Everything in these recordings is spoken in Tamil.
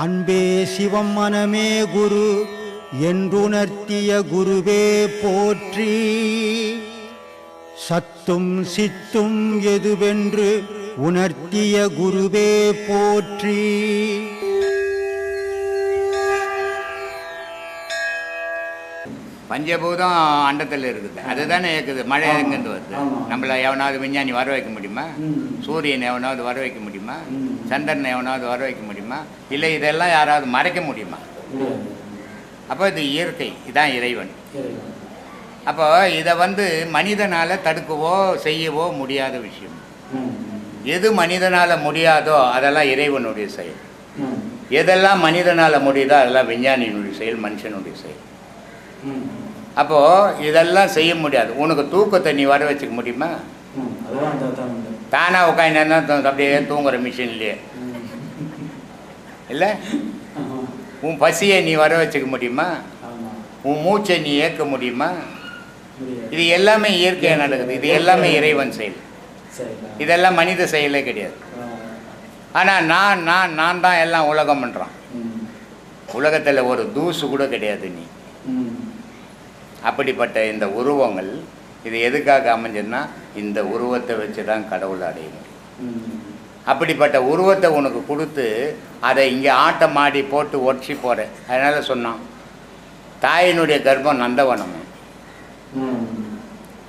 அன்பே சிவம் மனமே குரு என்றுணர்த்திய குருவே போற்றி. சத்தும் சித்தும் எதுவென்று உணர்த்திய குருவே போற்றி. பஞ்சபூதம் அண்டத்தில் இருக்குது. அதுதானே இருக்குது. மழை எங்கேருந்து வருது. நம்மள எவனாவது விஞ்ஞானி வர வைக்க முடியுமா. சூரியன் எவனாவது வர வைக்க முடியுமா. சந்திரனை எவனாவது வர வைக்க முடியுமா? இல்லை இதெல்லாம் யாராவது மறைக்க முடியுமா? அப்போ இது இயற்கை இதான் இறைவன். அப்போ இதை வந்து மனிதனால் தடுக்கவோ செய்யவோ முடியாத விஷயம். எது மனிதனால் முடியாதோ அதெல்லாம் இறைவனுடைய செயல். எதெல்லாம் மனிதனால் முடியுதோ அதெல்லாம் விஞ்ஞானியினுடைய செயல் மனுஷனுடைய செயல். அப்போது இதெல்லாம் செய்ய முடியாது. உனக்கு தூக்கத்தை நீ வர வச்சுக்க முடியுமா? ம் அதெல்லாம் தான் தானாக உட்காந்து அப்படியே தூங்குற மிஷின்லேயே. இல்லை? உன் பசியை நீ வர வச்சுக்க முடியுமா? உன் மூச்சை நீ ஏற்க முடியுமா? இது எல்லாமே இயற்கையாக நடக்குது. இது எல்லாமே இறைவன் செயல். இதெல்லாம் மனித செயலே கிடையாது. ஆனால் நான் நான் நான் தான் எல்லாம் உலகம் பண்ணுறான் உலகத்தில் ஒரு தூசு கூட கிடையாது நீ. அப்படிப்பட்ட இந்த உருவங்கள் இது எதுக்காக அமைஞ்சதுன்னா இந்த உருவத்தை வச்சு தான் கடவுள் அடைய முடியும் அப்படிப்பட்ட உருவத்தை உனக்கு கொடுத்து அதை இங்கே ஆட்டம் ஆடி போட்டு ஒற்றி போகிற அதனால் சொன்னான் தாயினுடைய கர்ப்பம் நந்தவனம்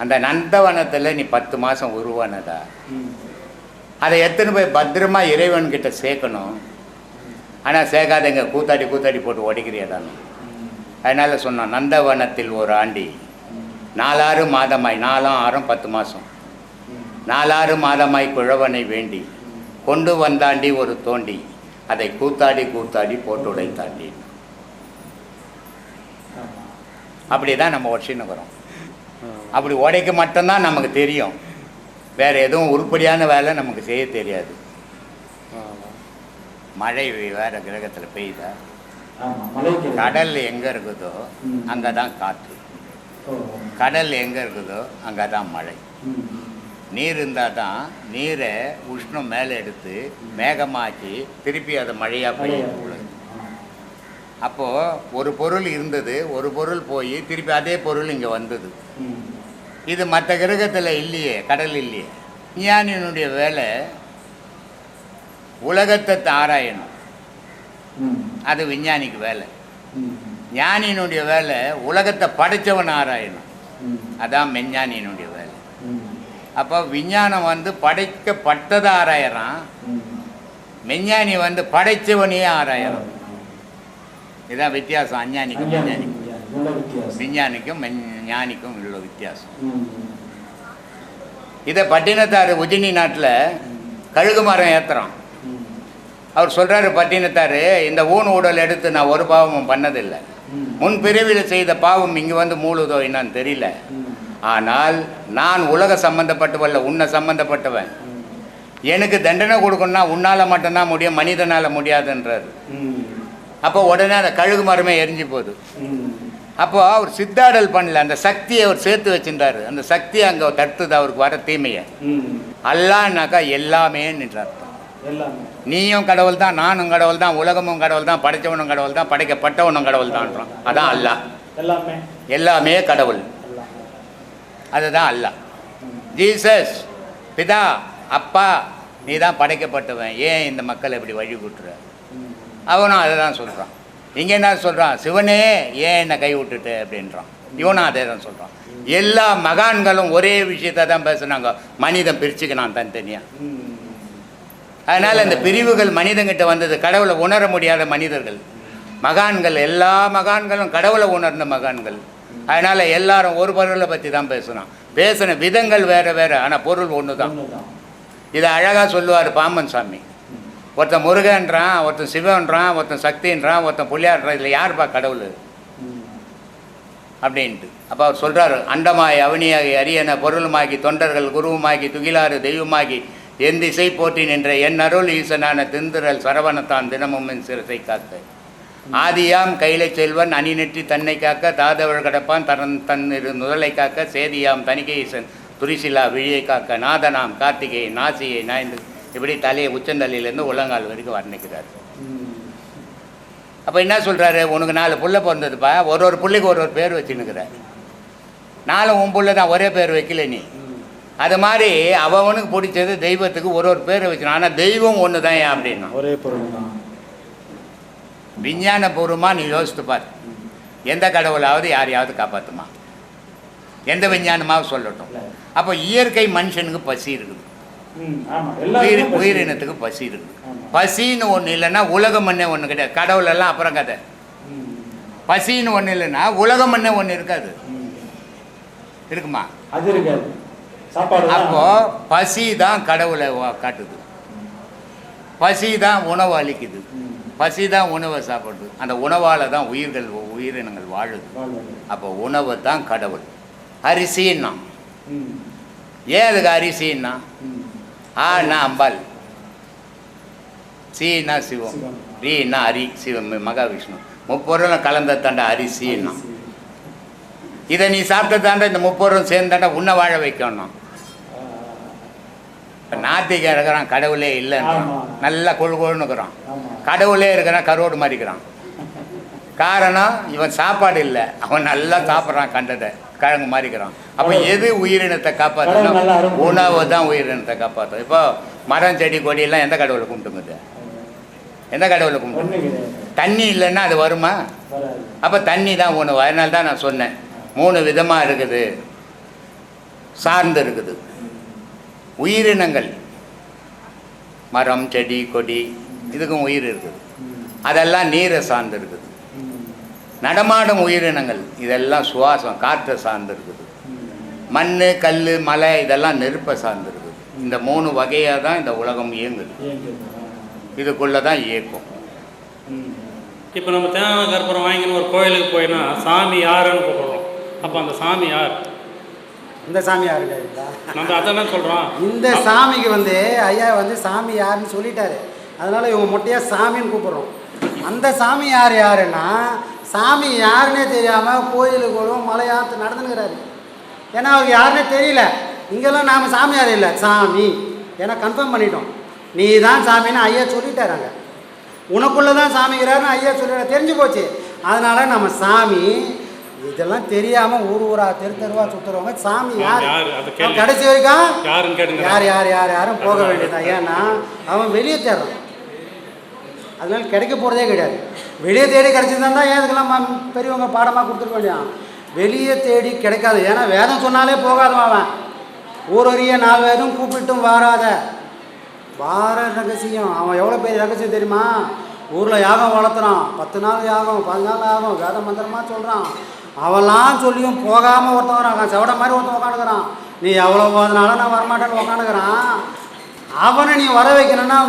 அந்த நந்தவனத்தில் நீ பத்து மாதம் உருவானதா? அதை எத்தனை போய் பத்திரமா இறைவன்கிட்ட சேர்க்கணும்? ஆனால் சேர்க்காதங்க கூத்தாடி கூத்தாடி போட்டு உடைக்கிறியதானே அதனால் சொன்னான் நந்தவனத்தில் ஒரு ஆண்டி. நாலாறு மாதமாய் நாலாம் ஆறும் பத்து மாதம் நாலாறு மாதமாய் குழவனை வேண்டி கொண்டு வந்தாண்டி ஒரு தோண்டி அதை கூத்தாடி கூத்தாடி போட்டு உடைத்தாண்டி. ஆமா அப்படி தான் நம்ம உடச்சின்னுக்குறோம் அப்படி உடைக்க மட்டும்தான் நமக்கு தெரியும். வேறு எதுவும் உருப்படியான வேலை நமக்கு செய்ய தெரியாது. மழை வேறு கிரகத்தில் பெய்யுதா? கடல் எங்கே இருக்குதோ. அங்கே தான் காற்று. கடல் எங்கே இருக்குதோ அங்கே தான் மழை. நீர் இருந்தால் தான் நீரை உஷ்ணம் மேலே எடுத்து மேகமாக்கி திருப்பி அதை மழையாக உள்ளது அப்போது ஒரு பொருள் இருந்தது ஒரு பொருள் போய் திருப்பி அதே பொருள் இங்கே வந்தது. இது மற்ற கிரகத்தில் இல்லையே கடல் இல்லையே. விஞ்ஞானியினுடைய வேலை உலகத்தை ஆராயணும் அது விஞ்ஞானிக்கு வேலை. ஞானியினுடைய வேலை உலகத்தை படைச்சவன் ஆராயணும். அதான் மெஞ்ஞானியினுடைய வேலை. அப்போ விஞ்ஞானம் வந்து படைக்கப்பட்டதை ஆராயறான். மெஞ்ஞானி வந்து படைச்சவனையே ஆராயறான். இதான் வித்தியாசம். அஞ்ஞானிக்கும் விஞ்ஞானிக்கும். விஞ்ஞானிக்கும் ஞானிக்கும் உள்ள வித்தியாசம். இதை பட்டினத்தார் உஜினி நாட்டில் கழுகு மரம் ஏற்றுறான் ம். அவர் சொல்கிறாரு பட்டினத்தார் இந்த ஊன் உடல் எடுத்து நான் ஒரு பாவமும் பண்ணதில்லை. முன் பிரிவில் செய்த பாவம் இங்கே வந்து மூழுதோ என்னன்னு தெரியல. ஆனால் நான் உலக சம்பந்தப்பட்டவல்ல உன்னை சம்பந்தப்பட்டவன். எனக்கு தண்டனை கொடுக்கணும்னா உன்னால் மட்டும்தான் முடியும் மனிதனால் முடியாதுன்றாரு. அப்போ உடனே அந்த கழுகு மரமே எரிஞ்சு போகுது. அப்போ அவர் சித்தாடல் பண்ணல அந்த சக்தியை அவர் சேர்த்து வச்சிருந்தாரு. அந்த சக்தி அங்கே தடுத்தது அவருக்கு வர தீமையை. அல்லான்னாக்கா எல்லாமே நின்றார். எல்லாமே. நீயும் கடவுள் தான் நானும் கடவுள் தான் உலகமும் கடவுள் தான் படைச்சவனும் கடவுள் தான் படைக்கப்பட்டவனும் கடவுள் தான்றான் அதான் அல்லாஹ் எல்லாமே. எல்லாமே கடவுள். அதுதான் அல்லாஹ் ம் ஜீசஸ் பிதா அப்பா நீ தான் படைக்கப்பட்டவன். ஏன் இந்த மக்களை இப்படி வழி கூட்டுற அவனும் அதை தான் சொல்கிறான் இங்கே என்ன சொல்கிறான் சிவனே ஏன் என்னை கை விட்டுட்டு அப்படின்றான். இவனும் அதே தான் சொல்கிறான் எல்லா மகான்களும் ஒரே விஷயத்தை தான் பேசுனாங்க. மனிதன் பிரிச்சுக்கினான் தனித்தனியாக அதனால் அந்த பிரிவுகள் மனிதங்கிட்ட வந்தது. கடவுளை உணர முடியாத மனிதர்கள். மகான்கள் எல்லா மகான்களும் கடவுளை உணர்ந்த மகான்கள். அதனால் எல்லாரும் ஒரு பொருளை பற்றி தான் பேசுகிறோம் பேசின விதங்கள் வேறு வேறு. ஆனால் பொருள் ஒன்று தான் இதை அழகாக சொல்லுவார் பாம்பன் சாமி. ஒருத்தன் முருகன்றான் ஒருத்தன் சிவன்றான் ஒருத்தன் சக்தின்றான் ஒருத்தன் புள்ளியாடுறான் இதில் யார்ப்பா கடவுள்? ம் அப்படின்ட்டு. அப்போ அவர் சொல்கிறார் அண்டமாய் அவனியாகி அரியன பொருளுமாகி தொண்டர்கள் குருவுமாகி துகிலாறு தெய்வமாகி என் திசை போற்றி நின்ற என் அருள் ஈசனான திந்துரல் சரவணத்தான் தினமும் என் சிறசை காத்த ஆதியாம் கைலை செல்வன் அணி நெற்றி தன்னை காக்க தாதவள் கடப்பான் தன் தன் இரு முதலை காக்க சேதியாம் தனிகேசன் துரிசிலா விழியை காக்க நாதனாம் கார்த்திகை நாசியை நாய்ந்து இப்படி தலையை உச்சந்தலையிலேருந்து உள்ளங்கால் வரைக்கும் வர்ணிக்கிறார். அப்போ என்ன சொல்கிறாரு உனக்கு நாலு புள்ள பிறந்ததுப்பா. ஒரு ஒரு பிள்ளைக்கு ஒரு ஒரு பேர் வச்சுன்னுக்கிறார். நாலு உன் புள்ள தான் ஒரே பேர் வைக்கல நீ. அது மாதிரி அவனுக்கு பிடிச்சது தெய்வத்துக்கு ஒரு ஒரு பேர் வச்சிடும் ஆனால் தெய்வம் ஒன்று தான் ஏன் அப்படின்னா? ஒரே பொருள் தான். விஞ்ஞானபூர்வமாக நீ யோசித்து பார். எந்த கடவுளாவது யாரையாவது காப்பாற்றுமா எந்த விஞ்ஞானமாவது சொல்லட்டும். அப்போ இயற்கை மனுஷனுக்கு பசி இருக்குது. உயிர். உயிரினத்துக்கு பசி இருக்குது. பசின்னு ஒன்று இல்லைன்னா உலகமண்ணே ஒன்று கிடையாது. கடவுள் எல்லாம் அப்புறம் கதை. பசின்னு ஒன்று இல்லைன்னா உலகமண்ணே ஒன்று இருக்காது. இருக்குமா? அது இருக்காது. அப்போ பசி தான் கடவுளை காட்டுது. பசி தான் உணவு அளிக்குது. பசி தான் உணவை சாப்பிடுது. அந்த உணவால் தான் உயிர்கள் உயிரினங்கள் வாழுது. அப்போ உணவு தான் கடவுள். அரிசின்னா. ஏன் அதுக்கு அரிசின்னா. ஆனா அம்பாள். சீனா சிவம். ரீனா அரி சிவம் மகாவிஷ்ணு. முப்பொருளும் கலந்த தாண்டா அரிசின்னா. இதை நீ சாப்பிட்ட தாண்டா இந்த முப்பொருளும் சேர்ந்தாண்டா உன்னை வாழ வைக்கணும். இப்போ நாத்திகம் இருக்கிறான் கடவுளே இல்லைன்றான். நல்லா கொழு கொழுன்னு இருக்கிறான். கடவுளே இருக்கிறான் கரோடு மாறிக்கிறான். காரணம் இவன் சாப்பாடு இல்லை. அவன் நல்லா சாப்பிட்றான் கண்டதை. கிழங்கு மாறிக்கிறான். அப்போ. எது உயிரினத்தை காப்பாற்றணும் உணவு தான் உயிரினத்தை காப்பாற்றும் இப்போ மரம் செடி கொடியெல்லாம் எந்த கடவுளை கும்பிட்டுங்குது? எந்த கடவுளை கும்பிட்டு? தண்ணி இல்லைன்னா அது வருமா? அப்போ தண்ணி தான் உணவு. அதனால தான் நான் சொன்னேன். மூணு விதமாக இருக்குது. சார்ந்து இருக்குது. உயிரினங்கள். மரம் செடி கொடி இதுக்கும் உயிர் இருக்குது. அதெல்லாம் நீரை சார்ந்து இருக்குது நடமாடும் உயிரினங்கள் இதெல்லாம் சுவாசம் காற்றை சார்ந்து இருக்குது மண் கல் மலை இதெல்லாம் நெருப்பை சார்ந்து இருக்குது இந்த மூணு வகையாக தான் இந்த உலகம் இயங்குது. இதுக்குள்ளே தான் இயக்கும். இப்போ நம்ம தேங்காய் கற்பூரம் வாங்கின்னு ஒரு கோயிலுக்கு போயினா சாமி யாருன்னு கூப்பிடுறோம். அப்போ அந்த சாமி யார்? இந்த சாமி யாரு கேக்குதா? நம்ம அதானே சொல்கிறோம் இந்த சாமிக்கு வந்து ஐயா வந்து சாமி யாருன்னு சொல்லிட்டாரு. அதனால இவங்க மொட்டையா சாமின்னு கூப்பிடுறோம். அந்த சாமி யார் யாருன்னா சாமி யாருன்னே தெரியாம கோயிலுக்குள்ளும் மலையாத்து நடந்துக்கிறாரு ஏன்னா அவருக்கு யாருன்னே தெரியல. இங்கெல்லாம் நாம சாமியார் இல்லை. சாமி. ஏன்னா கன்ஃபார்ம் பண்ணிட்டோம். நீ தான் சாமின்னு ஐயா சொல்லிட்டாராங்க உனக்குள்ள தான் சாமிக்கிறாருன்னு ஐயா சொல்லிட்டாரு. தெரிஞ்சு போச்சு. அதனால நம்ம சாமி இதெல்லாம் தெரியாம ஊர் ஊரா தெரு தெருவா சுத்துறவங்க சாமி யார். கடைசி வரைக்கும் யார் யார் யார் யாரும் போக வேண்டியதான் ஏன்னா அவன் வெளியே தேடுறான். அதனால கிடைக்க போகிறதே கிடையாது. வெளியே தேடி கிடைச்சிருந்தா ஏன் இதுக்கெல்லாம் பெரியவங்க பாடமாக கொடுத்துருக்க வேண்டியான் வெளியே தேடி கிடைக்காது. ஏன்னா வேதம் சொன்னாலே போகாதவன் அவன். ஊரறிய நாலு வேதம் கூப்பிட்டும் வாராத. வார ரகசியம். அவன் எவ்வளோ பெரிய ரகசியம் தெரியுமா? ஊரில் யாகம் வளர்த்துறான். பத்து நாள் யாகம் நாள் யாகம் வேத மந்திரமாக சொல்கிறான் அவெல்லாம் சொல்லியும் போகாமல் ஒருத்தன் வரான். செவட மாதிரி ஒருத்தன் உக்காந்துக்கிறான். நீ எவ்வளோ போதனால நான் வரமாட்டேன்னு உக்காந்துக்கிறான். அவனை நீ வர வைக்கணும்னா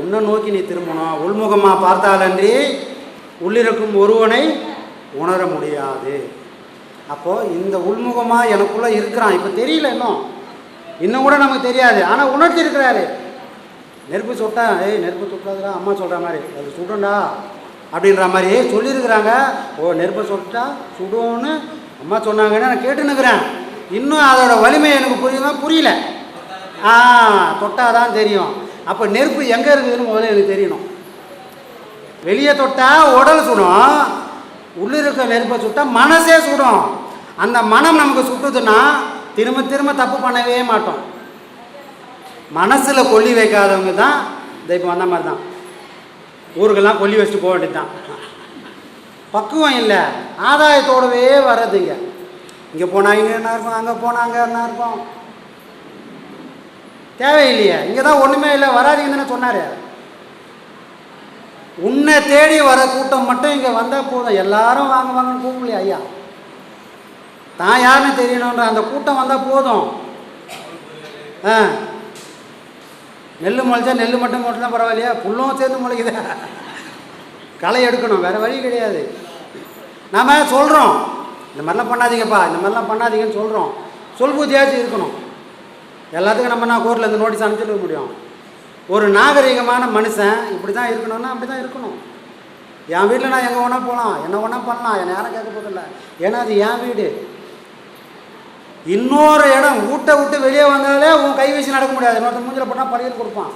உன்னை நோக்கி நீ திரும்பணும். உள்முகமாக பார்த்தாலன்றி உள்ளிருக்கும் ஒருவனை உணர முடியாது. அப்போது இந்த உள்முகமாக எனக்குள்ளே இருக்கிறான். இப்போ தெரியல இன்னும். இன்னும் கூட நமக்கு தெரியாது. ஆனால் உணர்த்தி இருக்கிறாரு நெருப்பு சுட்டேன் ஏய் நெருப்பு சுட்டாதுடா அம்மா சொல்கிற மாதிரி. அது சுடும்டா அப்படின்ற மாதிரி சொல்லியிருக்கிறாங்க. ஓ நெருப்பை சுட்டா சுடுவோன்னு அம்மா சொன்னாங்கன்னு நான் கேட்டுன்னுக்கிறேன். இன்னும் அதோட வலிமை எனக்கு புரியுமா? புரியல. ஆ தொட்டாதான் தெரியும். அப்போ நெருப்பு எங்கே இருக்குதுன்னு முதல்ல எனக்கு தெரியணும். வெளியே தொட்டால் உடல் சுடும். உள்ளே இருக்க நெருப்பை சுட்டா மனசே சுடும். அந்த மனம் நமக்கு சுட்டுதுன்னா திரும்ப திரும்ப தப்பு பண்ணவே மாட்டோம். மனசில் கொல்லி வைக்காதவங்க தான் இந்த இப்போ வந்த மாதிரி தான். ஊருக்கெல்லாம் கொல்லி வச்சுட்டு போக வேண்டியது தான் பக்குவம் இல்லை. ஆதாயத்தோடவே வர்றதுங்க. இங்கே போனால் இங்கே என்ன இருக்கும் அங்கே போனால் அங்கே என்ன இருக்கும்? தேவையில்லையே. இங்கே தான் ஒன்றுமே இல்லை. வராதீங்கன்னு சொன்னார். உன்னை தேடி வர கூட்டம் மட்டும் இங்கே வந்தால் போதும். எல்லாரும் வாங்க வாங்கன்னு கூப்பிடலையா ஐயா? தான் யாருன்னு தெரியணுன்ற அந்த கூட்டம் வந்தால் போதும். ஆ. நெல் முளைச்சா நெல் மட்டும் போட்டுனா பரவாயில்லையா? புல்லும் சேர்ந்து முளைக்குது. களை எடுக்கணும் வேறு வழி கிடையாது. நாம் சொல்கிறோம் இந்த மாதிரிலாம் பண்ணாதீங்கப்பா இந்த மாதிரிலாம் பண்ணாதீங்கன்னு சொல்கிறோம் சொல்புத்தியாச்சும் இருக்கணும். எல்லாத்துக்கும் நம்ம நான் கோர்ட்டில் இந்த நோட்டீஸ் அனுப்பிச்சிட முடியும்? ஒரு நாகரிகமான மனுஷன் இப்படி தான் இருக்கணும்னா அப்படி தான் இருக்கணும். என் வீட்டில் நான் எங்கே வேணால் போகலாம் என்ன வேணால் பண்ணலாம் என்னை யாரும் கேட்க போதில்ல ஏன்னா அது என் வீடு. இன்னொரு இடம் வீட்டை விட்டு வெளியே வந்தாலே உன் கை வீசி நடக்க முடியாது. இன்னொருத்தன் மூஞ்சில் போட்டால் பழியல் கொடுப்பான்.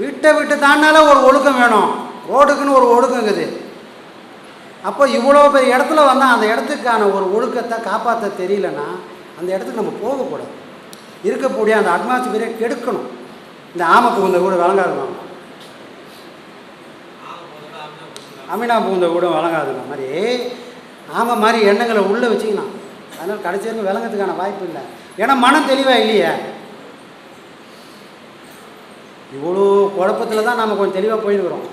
வீட்டை விட்டு தாண்டாலே ஒரு ஒழுக்கம் வேணும். ரோடுக்குன்னு ஒரு ஒழுக்கம் இருக்குது. அப்போ இவ்வளோ பெரிய இடத்துல வந்தால் அந்த இடத்துக்கான ஒரு ஒழுக்கத்தை காப்பாற்ற தெரியலன்னா அந்த இடத்துக்கு நம்ம போகக்கூடாது. இருக்கக்கூடிய அந்த அட்மாஸ்பியரை கெடுக்கணும். இந்த ஆமை புகுந்த கூட வழங்காதுமா அமினா புகுந்த கூட வழங்காதுங்க மாதிரி ஆமை மாதிரி எண்ணங்களை உள்ளே வச்சுக்கலாம் அதனால் கடைசி வரைக்கும் விளங்கறதுக்கான வாய்ப்பு இல்லை. ஏன்னா மனம் தெளிவாக இல்லையே. இவ்வளோ குழப்பத்தில் தான் நம்ம கொஞ்சம் தெளிவாக போயின்னுக்குறோம்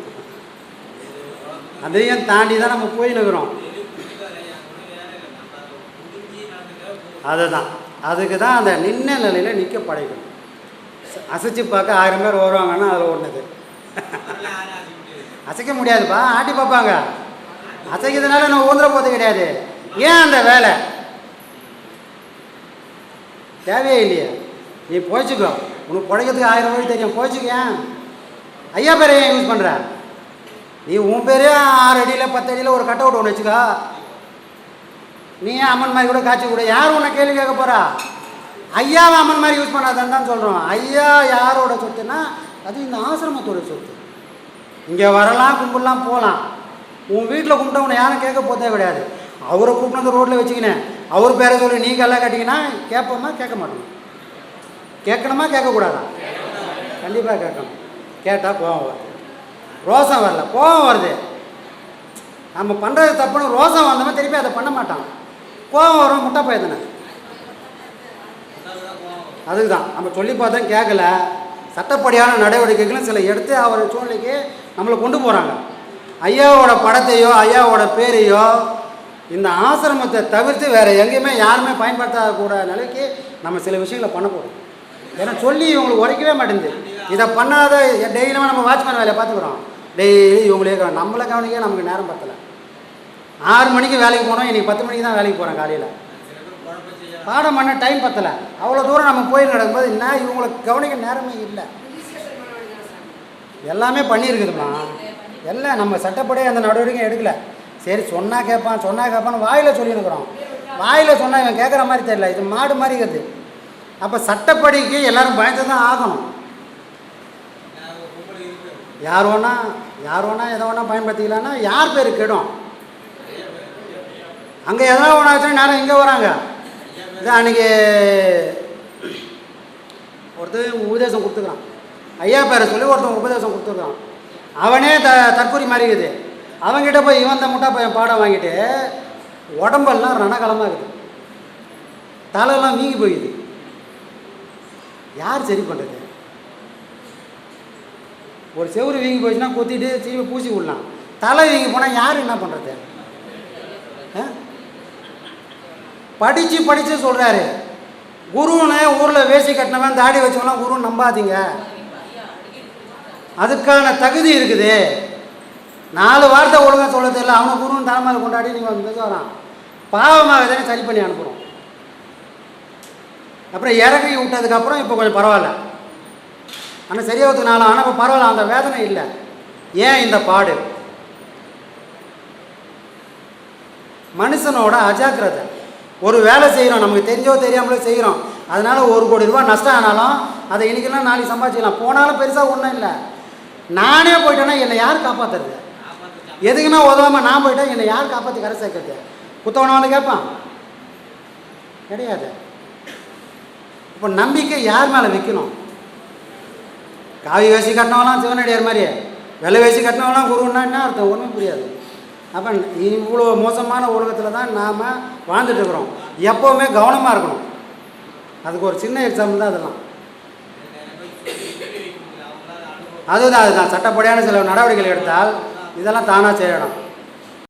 அதையும் தாண்டி தான் நம்ம போயின்னுக்குறோம் அதுதான். அதுக்கு தான் அந்த நின்ன நிலையில் நிற்க படைக்கணும். அசைச்சு பார்க்க ஆயிரம் பேர் வருவாங்கன்னா அதில் ஒன்றுது அசைக்க முடியாதுப்பா. ஆட்டி பார்ப்பாங்க. அசைக்கிறதுனால நான் ஊந்துற போகிறது கிடையாது. ஏன் அந்த வேலை? தேவையே இல்லையே. நீ போய்ச்சிக்கோ உனக்கு பிழைக்கிறதுக்கு ஆயிரம் வழி தெரியும். போய்ச்சிக்க ஐயா பேரை ஏன் யூஸ் பண்ணுற நீ உன் பேரே ஆறு அடியில் பத்து அடியில் ஒரு கட் அவுட் ஒன்று வச்சுக்கோ. நீ அம்மன் மாதிரி கூட காய்ச்சி கூட. யார் உன்னை கேள்வி கேட்க போகிறா ஐயாவை அம்மன் மாதிரி யூஸ் பண்ணாதான்னு தான் சொல்கிறோம் ஐயா யாரோட சொத்துன்னா அது இந்த ஆசிரமத்தோட சொத்து. இங்கே வரலாம் கும்பிடலாம் போகலாம். உன் வீட்டில் கும்பிட்ட யாரும் கேட்க போதே கிடையாது. அவரை கூப்பிட்டு ரோட்டில் வச்சுக்கினேன். அவர் பேரை சொல்லி நீங்கள் எல்லாம் கேட்டிங்கன்னா கேட்போமா? கேட்க மாட்டோம். கேட்கணுமா? கேட்கக்கூடாதா? கண்டிப்பாக கேட்கணும். கேட்டால் கோவம் வருது. ரோசம் வரல. கோவம் வருது. நம்ம பண்ணுறது தப்புன்னு ரோசம் வந்தவன் திருப்பி அதை பண்ண மாட்டான். கோவம் வரும் முட்டை போயதானே அதுக்கு தான் நம்ம சொல்லி பார்த்தோம் கேட்கல. சட்டப்படியான நடவடிக்கைகளும் சில எடுத்து அவர் சூழ்நிலைக்கு நம்மளை கொண்டு போகிறாங்க ஐயாவோட படத்தையோ ஐயாவோட பேரையோ இந்த ஆசிரமத்தை தவிர்த்து வேறு எங்கேயுமே யாருமே பயன்படுத்தாத நிலைக்கு நம்ம சில விஷயங்களை பண்ண போகிறோம் ஏன்னா சொல்லி இவங்களுக்கு உரைக்கவே மாட்டேங்குது. இதை பண்ணாத டெய்லியுமே நம்ம வாட்ச்மேன் வேலையை பார்த்துக்குறோம். டெய்லி இவங்களே நம்மளை கவனிக்க நமக்கு நேரம் பத்தலை. ஆறு மணிக்கு வேலைக்கு போனோம் இன்றைக்கி பத்து மணிக்கு தான் வேலைக்கு போகிறேன் காலையில். பாடம் பண்ண டைம் பத்தலை. அவ்வளோ தூரம் நம்ம போய் நடக்கும்போது என்ன இவங்களை கவனிக்க நேரமே இல்லை. எல்லாமே பண்ணியிருக்குதுமா? எல்லாம் நம்ம சட்டப்படியே அந்த நடவடிக்கை எடுக்கலை. சரி சொன்னால் கேட்பான் சொன்னால் கேட்பான்னு வாயில் சொல்லியிருக்கிறோம். வாயில் சொன்னால் இவன் கேட்குற மாதிரி தெரியல இது மாடு மாதிரி இருக்குது. அப்போ சட்டப்படிக்கு எல்லோரும் பயந்து தான் ஆகணும். யார் வேணால் யார் வேணால் எதை வேணால் பயன்படுத்திக்கலான்னா யார் பேர் கெடும்? அங்கே எதனா ஒன்றா வச்சுன்னா நேரம் இங்கே வராங்க. இது அன்றைக்கி ஒருத்தர் உபதேசம் கொடுத்துக்கிறான். ஐயா பேரை சொல்லி ஒருத்தன் உபதேசம் கொடுத்துருக்கான் அவனே த தற்கொலை மாறிக்குது அவங்ககிட்ட அவன்கிட்ட போய் இவன் இந்த முட்டா பையன் பாடம் வாங்கிட்டு உடம்பெல்லாம் ரணகலமாக இருக்குது தலையெல்லாம் வீங்கி போயிடுது யார் சரி பண்ணுறது ஒரு செவுரு வீங்கி போச்சுன்னா கொத்திட்டு திரும்பி பூசி விடலாம். தலை வீங்கி போனால் யார் என்ன பண்ணுறது படித்து படித்து சொல்கிறாரு குருன்னு ஊரில் வேசி கட்டினவன் தாடி வச்சவன்லாம் குருன்னு நம்பாதீங்க. அதுக்கான தகுதி இருக்குது. நாலு வார்த்தை ஒழுங்காக சொல்ல தெரியல. அவனை குருன்னு தலைமையில் கொண்டாடி நீங்கள் வந்து பேச வரான். பாவமாக தானே சரி பண்ணி அனுப்புகிறோம் அப்புறம் இறக்கி விட்டதுக்கப்புறம் இப்போ கொஞ்சம் பரவாயில்ல. ஆனால் சரியாகிறதுக்கு நாள் ஆனால் இப்போ பரவாயில்ல. அந்த வேதனை இல்லை. ஏன் இந்த பாடு? மனுஷனோட அஜாக்கிரதை. ஒரு வேலை செய்கிறோம் நமக்கு தெரிஞ்சோ தெரியாமலோ செய்கிறோம் அதனால் ஒரு கோடி ரூபா நஷ்டம் ஆனாலும் அதை இன்றைக்கெல்லாம் நாளைக்கு சம்பாதிச்சிக்கலாம். போனாலும் பெருசாக ஒன்றும் இல்லை. நானே போயிட்டேன்னா என்னை யார் காப்பாற்றுறது எதுக்குன்னா உதவாமல் நான் போயிட்டேன் என்னை யார் காப்பாற்றி கரை சேர்க்கறது? குத்தவனை வந்து கேட்பான். கிடையாது. இப்போ நம்பிக்கை யார் மேலே வைக்கணும்? காவி வேசி கட்டினவெல்லாம் சிவனடியார் மாதிரி வெள்ளை வேசி கட்டினவெல்லாம் குருன்னா என்ன அர்த்தம்? ஒன்றும் புரியாது. அப்போ இவ்வளோ மோசமான உலகத்தில் தான் நாம் வாழ்ந்துட்டுருக்குறோம் எப்போவுமே கவனமாக இருக்கணும். அதுக்கு ஒரு சின்ன எக்ஸாம்பிள் தான் அதெல்லாம். அதுதான் அதுதான். சட்டப்படியான சில நடவடிக்கைகள் எடுத்தால் இதெல்லாம் தானாக செய்யணும்.